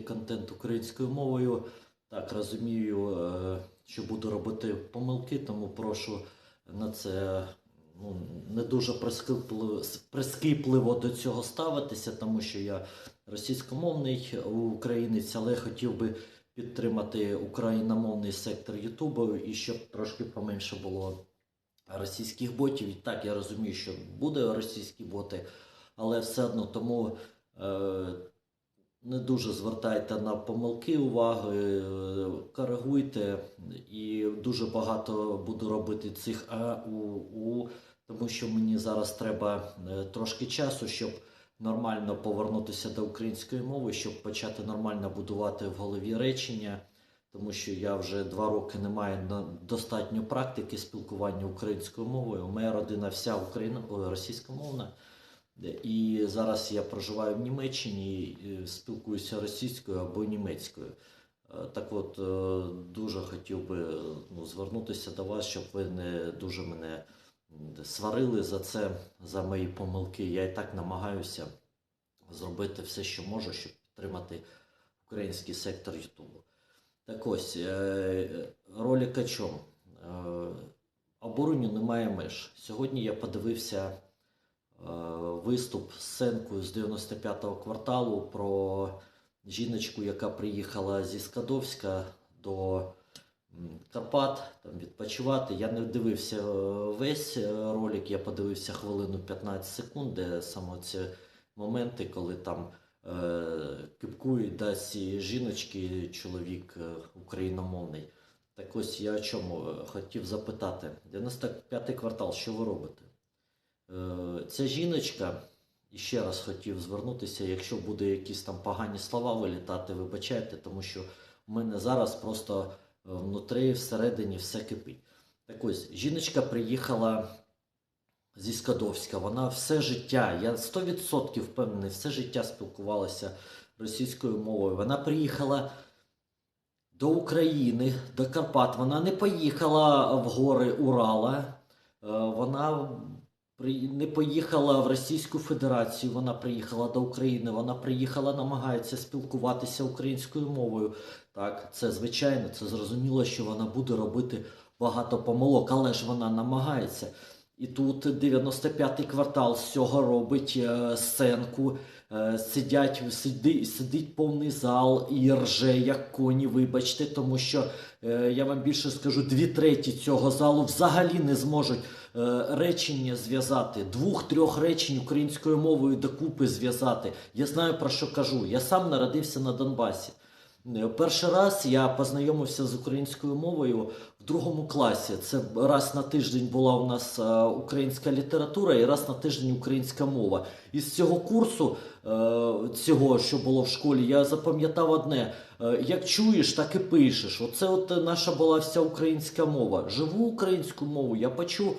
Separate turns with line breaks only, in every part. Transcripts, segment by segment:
контент українською мовою. Так, розумію, е, що буду робити помилки, тому прошу на це ну, не дуже прискіпливо, прискіпливо до цього ставитися, тому що я російськомовний українець, але хотів би підтримати україномовний сектор Ютубу і щоб трошки поменше було російських ботів. І так, я розумію, що буде російські боти, але все одно тому е, не дуже звертайте на помилки уваги, е, коригуйте. І дуже багато буду робити цих АУУ, тому що мені зараз треба е, трошки часу, щоб нормально повернутися до української мови, щоб почати нормально будувати в голові речення тому що я вже два роки не маю достатньо практики спілкування українською мовою. Моя родина вся україно ой, російськомовна. І зараз я проживаю в Німеччині, і спілкуюся російською або німецькою. Е, Так от, е, дуже хотів би е, ну, звернутися до вас, щоб ви не дуже мене сварили за це, за мої помилки. Я і так намагаюся зробити все, що можу, щоб підтримати український сектор Ютубу. Так ось, е, ролик чому? Е, Обороню немає меж. Сьогодні я подивився е, виступ сценкою з 95-го кварталу про жіночку, яка приїхала зі Скадовська до Карпат там, відпочивати. Я не дивився е, весь е, ролик, я подивився хвилину 15 секунд, де саме ці моменти, коли там кипкують да, жіночки, чоловік україномовний. Так ось я о чому хотів запитати. 95-й квартал, що ви робите? Е, ця жіночка, і ще раз хотів звернутися, якщо буде якісь там погані слова вилітати, вибачайте, тому що в мене зараз просто е, внутрі, всередині все кипить. Так ось, жіночка приїхала зі Скадовська. Вона все життя, я 100% впевнений, все життя спілкувалася російською мовою. Вона приїхала до України, до Карпат. Вона не поїхала в гори Урала. Е, Вона не поїхала в Російську Федерацію, вона приїхала до України, вона приїхала, намагається спілкуватися українською мовою. Так, це звичайно, це зрозуміло, що вона буде робити багато помилок, але ж вона намагається. І тут 95-й квартал з цього робить е, сценку. Е, сидять, сиди, сидить повний зал і рже, як коні, вибачте, тому що е, я вам більше скажу, дві треті цього залу взагалі не зможуть е, речення зв'язати, двох-трьох речень українською мовою докупи зв'язати. Я знаю про що кажу. Я сам народився на Донбасі. Е, Перший раз я познайомився з українською мовою другому класі. Це раз на тиждень була у нас е, українська література і раз на тиждень українська мова. Із цього курсу, е, цього, що було в школі, я запам'ятав одне: е, як чуєш, так і пишеш. Оце от наша була вся українська мова. Живу українську мову я почув.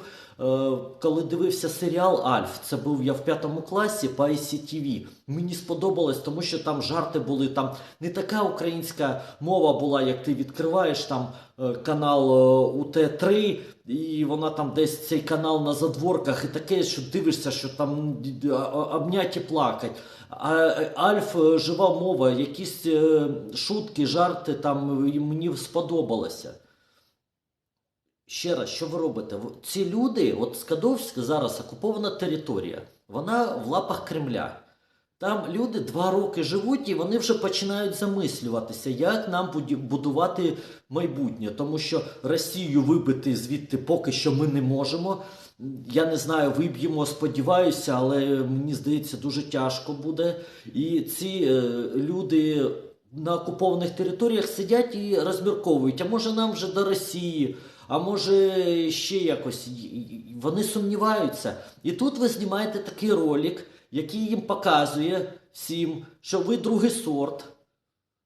Коли дивився серіал Альф, це був я в п'ятому класі по ICTV. Мені сподобалось, тому що там жарти були. Там не така українська мова була, як ти відкриваєш там канал е, УТ3, і вона там десь цей канал на задворках, і таке, що дивишся, що там обняті плакать. Альф е, жива мова, якісь е, шутки, жарти там мені сподобалося. Ще раз, що ви робите? Ці люди, от Скадовськ зараз окупована територія, вона в лапах Кремля. Там люди два роки живуть і вони вже починають замислюватися, як нам будувати майбутнє. Тому що Росію вибити звідти поки що ми не можемо. Я не знаю, виб'ємо, сподіваюся, але мені здається, дуже тяжко буде. І ці е, люди на окупованих територіях сидять і розмірковують, а може нам вже до Росії, а може ще якось. Вони сумніваються. І тут ви знімаєте такий ролик, який їм показує всім, що ви другий сорт,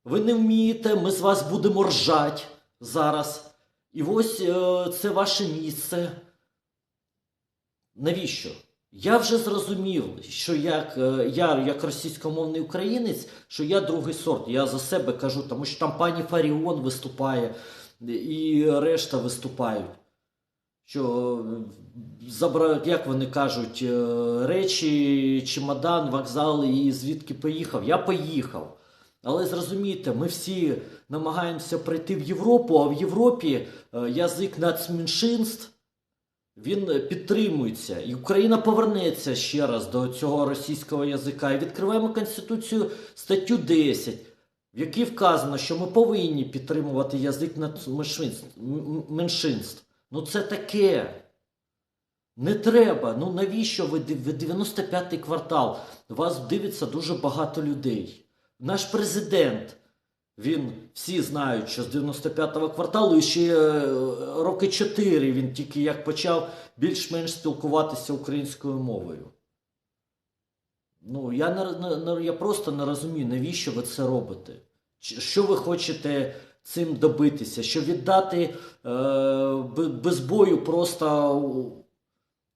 ви не вмієте, ми з вас будемо ржать зараз. І ось е, це ваше місце. Навіщо? Я вже зрозумів, що як е, я, як російськомовний українець, що я другий сорт. Я за себе кажу, тому що там пані Фаріон виступає і решта виступають. Що забирають, як вони кажуть, е, речі, чемодан, вокзал і звідки поїхав. Я поїхав. Але зрозумійте, ми всі намагаємося прийти в Європу, а в Європі е, язик нацменшинств він підтримується. І Україна повернеться ще раз до цього російського язика. І відкриваємо Конституцію статтю 10, в якій вказано, що ми повинні підтримувати язик нацменшинств. м- меншинств. Ну це таке. Не треба. Ну навіщо ви 95-й квартал? Вас дивиться дуже багато людей. Наш президент, він всі знають, що з 95-го кварталу і ще е, роки 4 він тільки як почав більш-менш спілкуватися українською мовою. Ну, я, не- не- я просто не розумію, навіщо ви це робите? Що ви хочете цим добитися? Що віддати е, без бою просто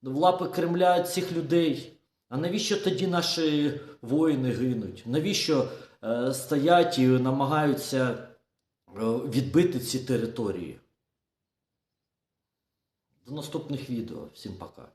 в лапи Кремля цих людей? А навіщо тоді наші воїни гинуть? Навіщо е, стоять і намагаються е, відбити ці території? До наступних відео. Всім пока.